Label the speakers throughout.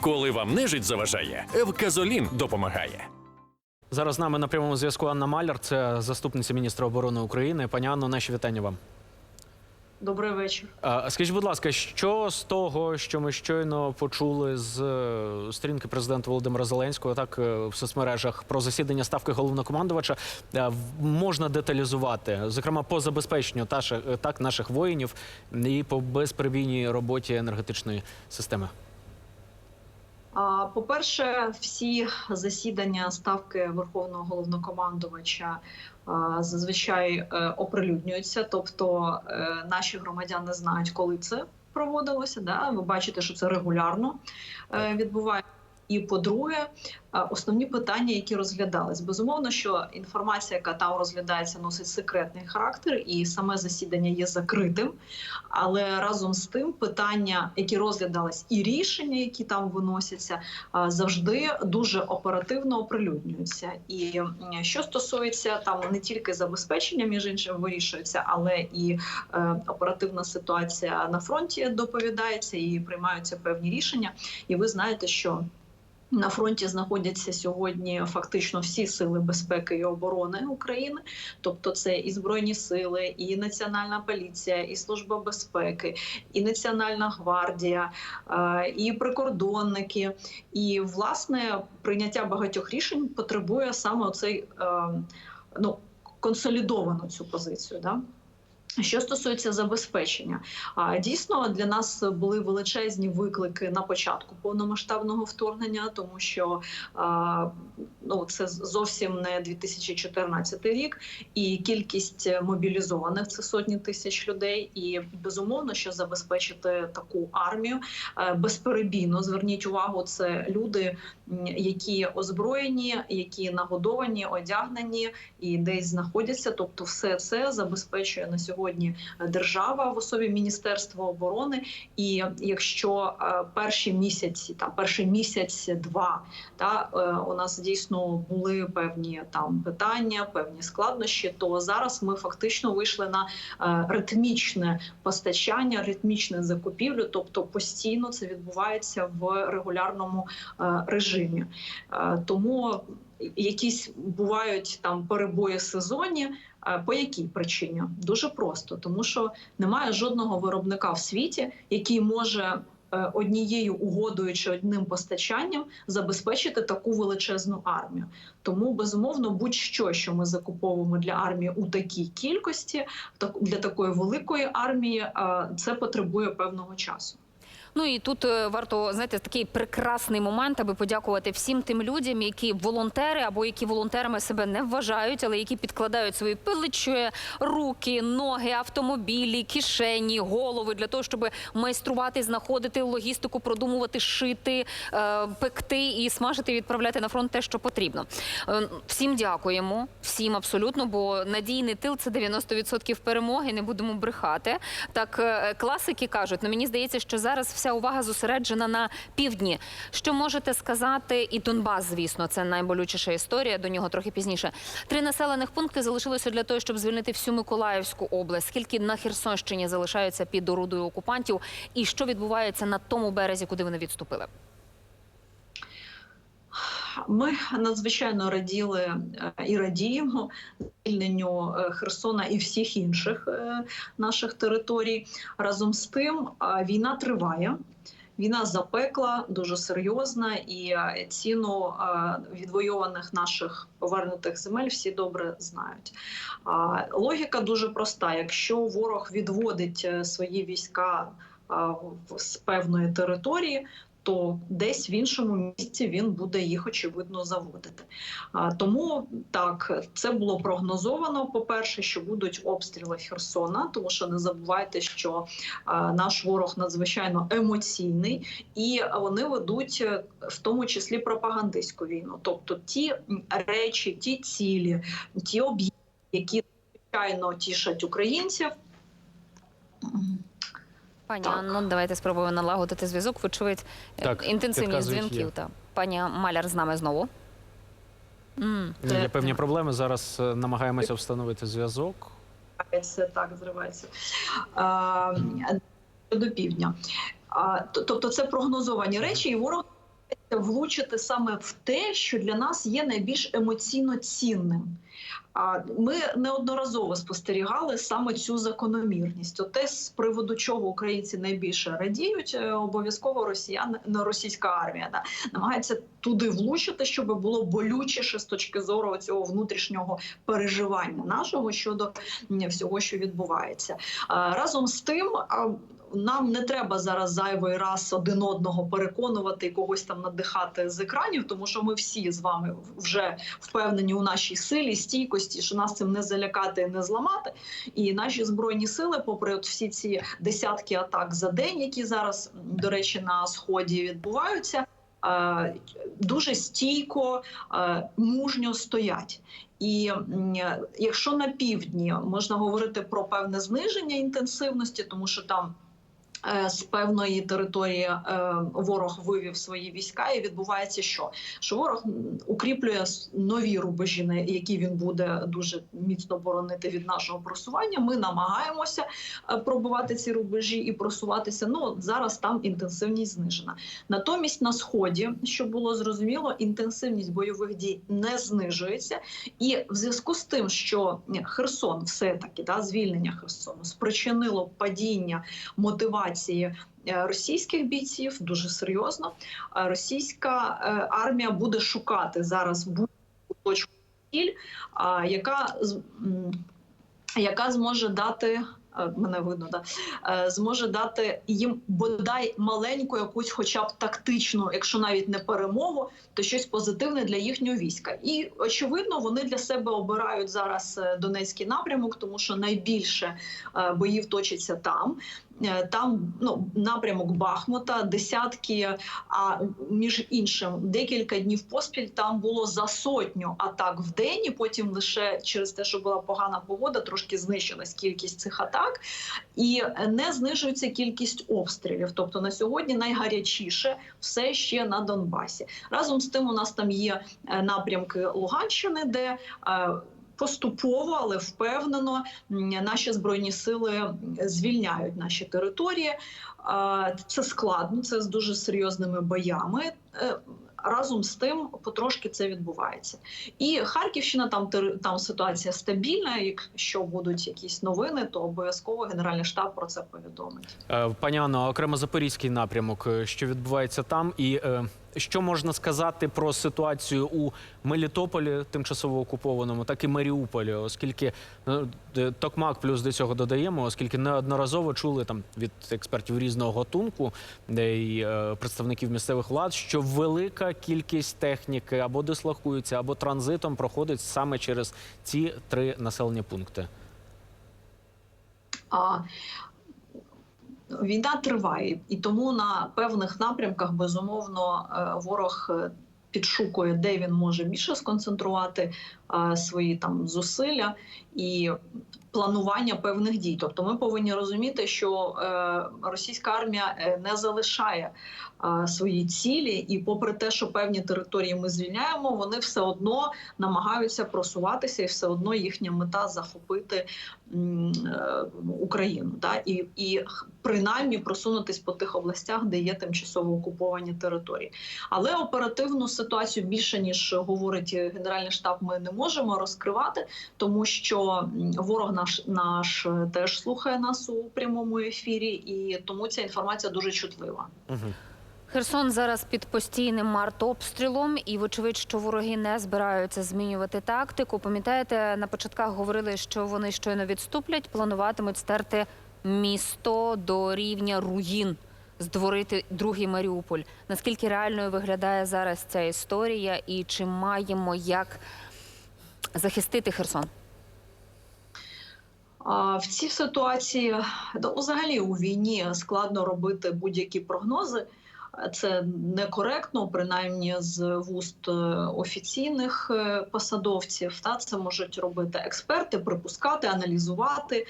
Speaker 1: Коли вам нежить заважає, Евказолін допомагає.
Speaker 2: Зараз з нами на прямому зв'язку Анна Маляр, це заступниця міністра оборони України. Пані Анно, наші вітання вам.
Speaker 3: Добрий вечір.
Speaker 2: А, Скажіть, будь ласка, що з того, що ми щойно почули з е, сторінки президента Володимира Зеленського, так е, в соцмережах про засідання ставки головнокомандувача, е, можна деталізувати, зокрема по забезпеченню так наших воїнів і по безперебійній роботі енергетичної системи?
Speaker 3: По-перше, всі засідання ставки Верховного головнокомандувача зазвичай е, оприлюднюються, тобто е, наші громадяни знають, коли це проводилося. Да? Ви бачите, що це регулярно е, відбувається. І по-друге, е, основні питання, які розглядались, безумовно, що інформація, яка там розглядається, носить секретний характер, і саме засідання є закритим. Але разом з тим, питання, які розглядались, і рішення, які там виносяться, завжди дуже оперативно оприлюднюються. І що стосується там не тільки забезпечення, між іншим вирішується, але і е, оперативна ситуація на фронті доповідається і приймаються певні рішення. І ви знаєте, що на фронті знаходяться сьогодні фактично всі сили безпеки і оборони України, тобто це і збройні сили, і національна поліція, і служба безпеки, і національна гвардія, е, і прикордонники. І власне прийняття багатьох рішень потребує саме оцей е, ну консолідовану цю позицію. Да? Що стосується забезпечення, дійсно для нас були величезні виклики на початку повномасштабного вторгнення, тому що ну це зовсім не 2014 рік, і кількість мобілізованих це сотні тисяч людей. І безумовно, що забезпечити таку армію е, безперебійно. Зверніть увагу, це люди, які озброєні, які нагодовані, одягнені і десь знаходяться. Тобто, все це забезпечує на сьогодні держава в особі Міністерства оборони. І якщо е, перші місяці, там перший місяць-два, та е, у нас дійсно були певні там питання, певні складнощі, то зараз ми фактично вийшли на е, ритмічне постачання, ритмічне закупівлю, тобто постійно це відбувається в регулярному е, режимі. Е, Тому якісь бувають там перебої сезонні. По якій причині? Дуже просто, тому що немає жодного виробника в світі, який може е, однією угодою чи одним постачанням забезпечити таку величезну армію. Тому безумовно, будь-що, що ми закуповуємо для армії у такій кількості, для такої великої армії, е, це потребує певного часу.
Speaker 4: Ну і тут е, варто знаєте такий прекрасний момент, аби подякувати всім тим людям, які волонтери або які волонтерами себе не вважають, але які підкладають свої плечі, руки, ноги, автомобілі, кишені, голови для того, щоб майструвати, знаходити логістику, продумувати, шити, е, пекти і смажити, відправляти на фронт те, що потрібно. Е, Всім дякуємо, всім абсолютно, бо надійний тил це 90% перемоги. Не будемо брехати. Так класики кажуть, ну мені здається, що зараз вся увага зосереджена на півдні. Що можете сказати? І Донбас, звісно, це найболючіша історія. До нього трохи пізніше. Три населених пункти залишилося для того, щоб звільнити всю Миколаївську область. Скільки на Херсонщині залишаються під орудою окупантів, і що відбувається на тому березі, куди вони відступили?
Speaker 3: Ми надзвичайно раділи е, і радіємо звільненню е, Херсона і всіх інших е, наших територій. Разом з тим, війна триває. Війна запекла дуже серйозна, і ціну відвойованих наших повернутих земель всі добре знають. Логіка дуже проста: якщо ворог відводить свої війська з певної території, то десь в іншому місці він буде їх очевидно заводити. Тому так це було прогнозовано. По перше, що будуть обстріли Херсона, тому що не забувайте, що наш ворог надзвичайно емоційний, і вони ведуть е, в тому числі пропагандистську війну. Тобто ті речі, ті цілі, ті об'єкти, які звичайно тішать українців.
Speaker 4: Пані
Speaker 3: Так.
Speaker 4: Анно, давайте спробуємо налагодити зв'язок. Ви чуєте
Speaker 2: Так,
Speaker 4: інтенсивність дзвінків.
Speaker 2: є.
Speaker 4: Та пані Маляр з нами знову. Mm.
Speaker 2: Є певні проблеми. Зараз е, намагаємося встановити зв'язок.
Speaker 3: Так зривається а, до півдня. А, тобто це прогнозовані речі, і ворог влучити саме в те, що для нас є найбільш емоційно цінним. Ми неодноразово спостерігали саме цю закономірність. От те, з приводу чого українці найбільше радіють, е, обов'язково росіяни російська армія да, намагається туди влучити, щоб було болючіше з точки зору цього внутрішнього переживання нашого щодо всього, що відбувається. Разом з тим. нам не треба зараз зайвий раз один одного переконувати і когось там надихати з екранів, тому що ми всі з вами вже впевнені у нашій силі, стійкості, що нас цим не залякати не зламати. І наші збройні сили, попри от всі ці десятки атак за день, які зараз, до речі, на сході відбуваються. е, Дуже стійко, е, мужньо стоять. І якщо на півдні можна говорити про певне зниження інтенсивності, тому що там з певної території е, ворог вивів свої війська, і відбувається що? Що ворог укріплює нові рубежі, які він буде дуже міцно боронити від нашого просування. Ми намагаємося е, пробувати ці рубежі і просуватися. Ну зараз там інтенсивність знижена. Натомість на сході, що було зрозуміло, інтенсивність бойових дій не знижується. І в зв'язку з тим, що Херсон, все таки да, звільнення Херсону спричинило падіння мотивації е, російських бійців дуже серйозно. Е, Російська е, армія буде шукати зараз будь-яку точку ціль, яка яка зможе дати. Мене видно, да зможе дати їм бодай маленьку якусь, хоча б тактичну, якщо навіть не перемогу, то щось позитивне для їхнього війська. І очевидно, вони для себе обирають зараз Донецький напрямок, тому що найбільше боїв точиться там. Е, Там ну напрямок Бахмута, десятки. А між іншим, декілька днів поспіль там було за сотню атак в день. і Потім лише через те, що була погана погода, трошки знищилась кількість цих атак, і не знижується кількість обстрілів. Тобто на сьогодні найгарячіше все ще на Донбасі. Разом з тим, у нас там є е, напрямки Луганщини, де е, Поступово, але впевнено, наші збройні сили звільняють наші території. Це складно, це з дуже серйозними боями. Е, Разом з тим, потрошки це відбувається. І Харківщина там там ситуація стабільна. Якщо будуть якісь новини, то обов'язково Генеральний штаб про це повідомить.
Speaker 2: Е, Пані Анно, окремо запорізький напрямок, е, що відбувається там, і що можна сказати про ситуацію у Мелітополі, тимчасово окупованому, так і Маріуполі, оскільки е, Токмак плюс до цього додаємо, оскільки неодноразово чули там від експертів різного гатунку, де й е, представників місцевих влад, що велика кількість техніки або дислокується, або транзитом проходить саме через ці три населені пункти.
Speaker 3: Війна триває, і тому на певних напрямках безумовно е, ворог е, підшукує, де він може більше сконцентрувати свої там зусилля і планування певних дій. Тобто, ми повинні розуміти, що е, російська армія е, не залишає е, свої цілі, і попри те, що певні території ми звільняємо, вони все одно намагаються просуватися, і все одно їхня мета захопити е, Україну, да і, і принаймні просунутись по тих областях, де є тимчасово окуповані території. Але оперативну ситуацію більше ніж говорить Генеральний штаб, ми не можемо розкривати, тому що ворог наш наш е, теж слухає нас у прямому ефірі, і тому ця інформація дуже чутлива.
Speaker 2: Угу.
Speaker 4: Херсон зараз під постійним артобстрілом, і вочевидь, що вороги не збираються змінювати тактику. Пам'ятаєте, на початках говорили, що вони щойно відступлять, плануватимуть стерти місто до рівня руїн, здворити другий Маріуполь. Наскільки реальною виглядає зараз ця історія, і чи маємо як захистити Херсон?
Speaker 3: В цій ситуації взагалі у війні складно робити будь-які прогнози. Це некоректно, принаймні з вуст е, офіційних е, посадовців. Та це можуть робити експерти, припускати, аналізувати.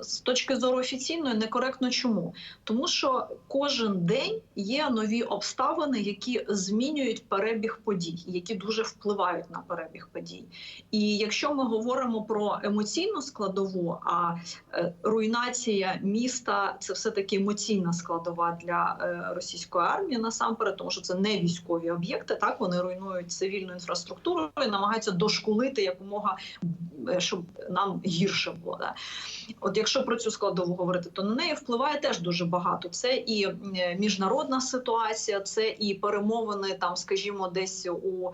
Speaker 3: З точки зору офіційної некоректно чому? Тому що кожен день є нові обставини, які змінюють перебіг подій, які дуже впливають на перебіг подій. І якщо ми говоримо про емоційну складову, а е, руйнація міста це все таки емоційна складова для е, російської армії насамперед, тому що це не військові об'єкти. Так вони руйнують цивільну інфраструктуру і намагаються дошкулити якомога, е, щоб нам гірше було. Да? От якщо про цю складову говорити, то на неї впливає теж дуже багато. Це і е, міжнародна ситуація, це і перемовини там, скажімо, десь у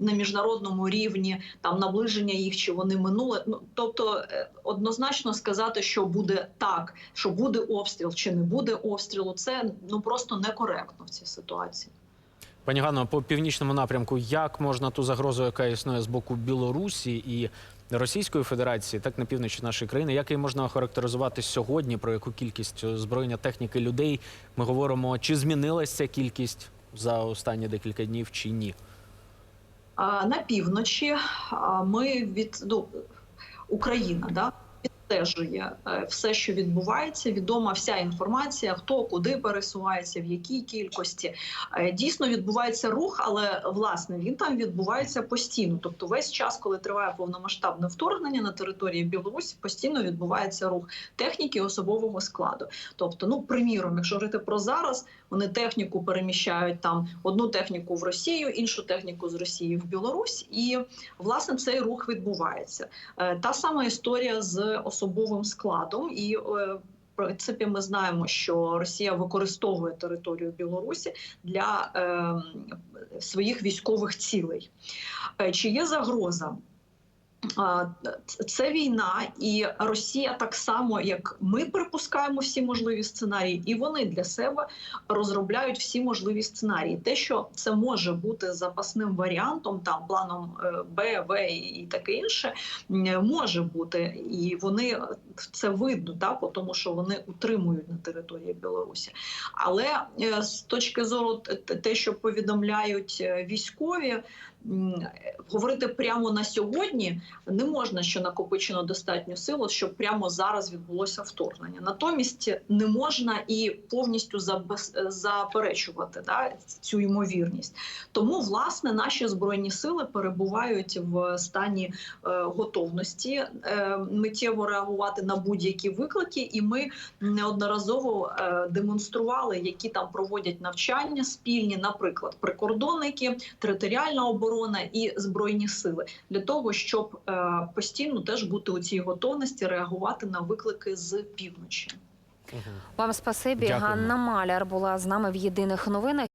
Speaker 3: на міжнародному рівні, там наближення їх чи вони минули. Ну тобто однозначно сказати, що буде так, що буде обстріл чи не буде обстрілу, це ну просто некоректно в цій ситуації.
Speaker 2: Пані Ганно, по північному напрямку, як можна ту загрозу, яка існує з боку Білорусі і Російської Федерації, так на півночі нашої країни, як її можна охарактеризувати сьогодні? Про яку кількість озброєння техніки людей ми говоримо? Чи змінилася ця кількість за останні декілька днів, чи ні?
Speaker 3: На півночі ми від ну, Україна да, відстежує е, все, що відбувається. Відома вся інформація, хто куди пересувається, в якій кількості. Е, Дійсно відбувається рух, але власне він там відбувається постійно. Тобто, весь час, коли триває повномасштабне вторгнення на території Білорусі, постійно відбувається рух техніки особового складу. Тобто, ну приміром, якщо говорити про зараз, вони техніку переміщають там одну техніку в Росію, іншу техніку з Росії в Білорусь, і власне цей рух відбувається. Е, Та сама історія з особовим складом, і е, принципі ми знаємо, що Росія використовує територію Білорусі для е, своїх військових цілей. Е, Чи є загроза? Це війна, і Росія так само, як ми припускаємо всі можливі сценарії, і вони для себе розробляють всі можливі сценарії. Те, що це може бути запасним варіантом, там планом е, Б, В і таке інше, може бути, і вони це видно, так, тому що вони утримують на території Білорусі. Але е, з точки зору те, що повідомляють е, військові. Говорити прямо на сьогодні не можна, що накопичено достатньо сил, щоб прямо зараз відбулося вторгнення. Натомість не можна і повністю заперечувати да, цю ймовірність. Тому власне наші збройні сили перебувають в стані е, готовності е, миттєво реагувати на будь-які виклики, і ми неодноразово е, демонстрували, які там проводять навчання спільні, наприклад, прикордонники, територіальна оборона і збройні сили для того, щоб е, постійно теж бути у цій готовності реагувати на виклики з півночі.
Speaker 4: Вам спасибі.
Speaker 2: Дякую.
Speaker 4: Ганна Маляр була з нами в єдиних новинах.